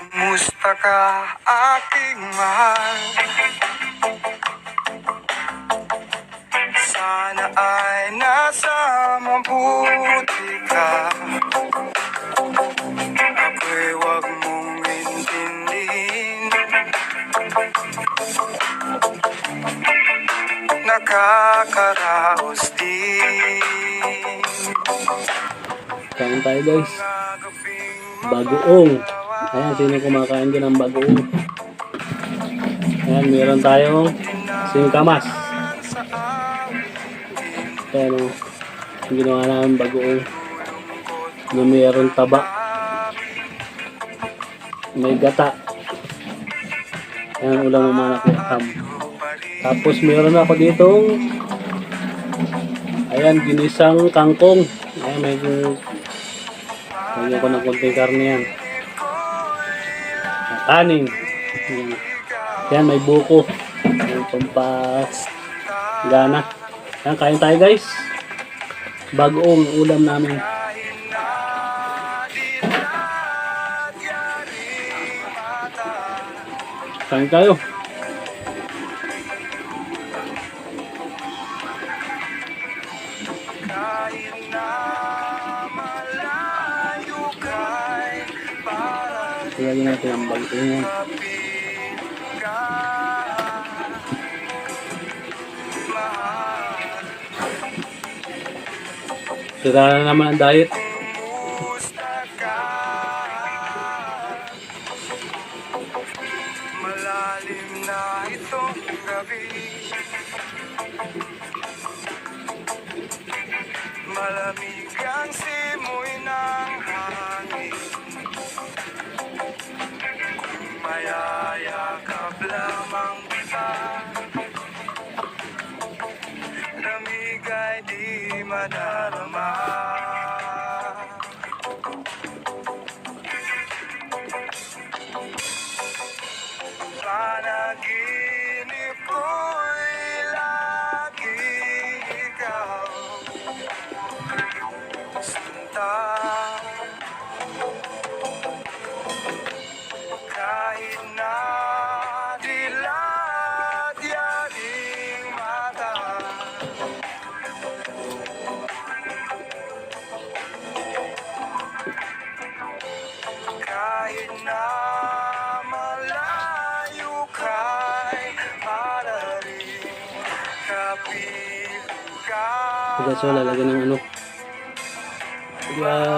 Kumusta ka aking mahal? Sana ay nasa mabuti ka Ako'y wag mong intindihin Nakakaraos din Kain tayo guys. Bagoong. Ayan, sino kumakain din ng bagoong? Ayan, meron tayong singkamas. Ayan o. Yung ginawa namin bagoong. Na meron taba. May gata. Ayan, ulam ng mga nakuham. Tapos meron ako ditong Ayan, ginisang kangkong. Ayan, may Lagyan ko ng konting karne yan. Kanin. Yan. May buko. Yan, pampas gana. Yan, kain tayo guys. Bagoong ulam namin. Kain tayo. Kahit na Lagyan natin ang kapit ka Mahal, Sira na naman ang diet. Malalim na itong gabi Malamig lamang kita. Lamig ay di madarama Panaginip ko'y lagi ikaw. Sinta Kahit na malayo ka'y para rin kapit ka Pagka so, lalagyan ng ano. Yan.